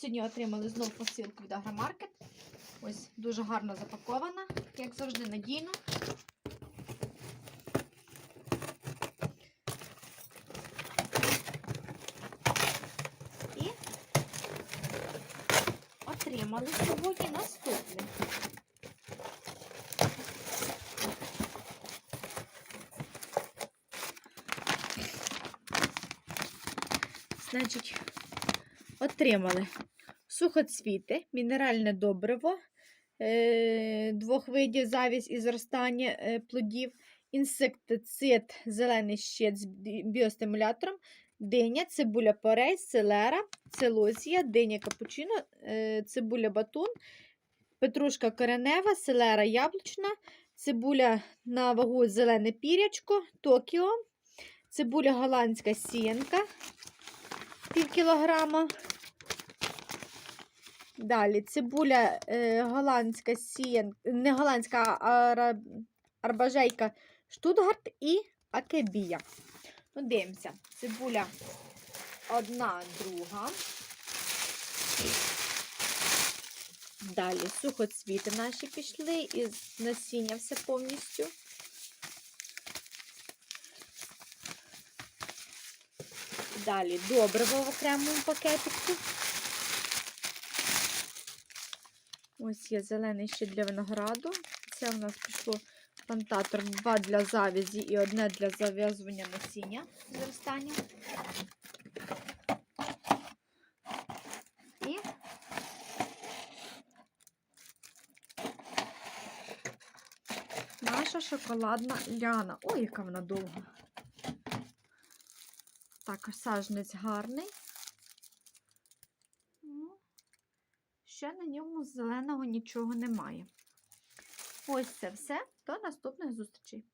Сьогодні отримали знову посилку від Агромаркет. Ось дуже гарно запакована, як завжди, надійно. І отримали сьогодні наступне. Значить, отримали сухоцвіти, мінеральне добриво е, двох видів завість і зростання е, плодів, інсектицид, зелений щит з біостимулятором, диня, цибуля порей, селера, целозія, диня капучино, е, цибуля батун, петрушка коренева, селера яблучна, цибуля на вагу зелене пірячко, Токіо, цибуля голландська сіянка пів кілограма. Далі цибуля е, голландська сіян, не голландська, а арбажейка Штутгарт і акебія. Ну, дивимося. Цибуля одна, друга. Далі сухоцвіти наші пішли із насіння все повністю. Далі добриво в окремому пакетику. Ось є зелений ще для винограду. Це у нас пішло плантатор два для завязі і одне для зав'язування насіння зростання. І наша шоколадна ляна. Ой, яка вона довга. Також сажнець гарний. Ще на ньому зеленого нічого немає. Ось це все. До наступних зустрічей.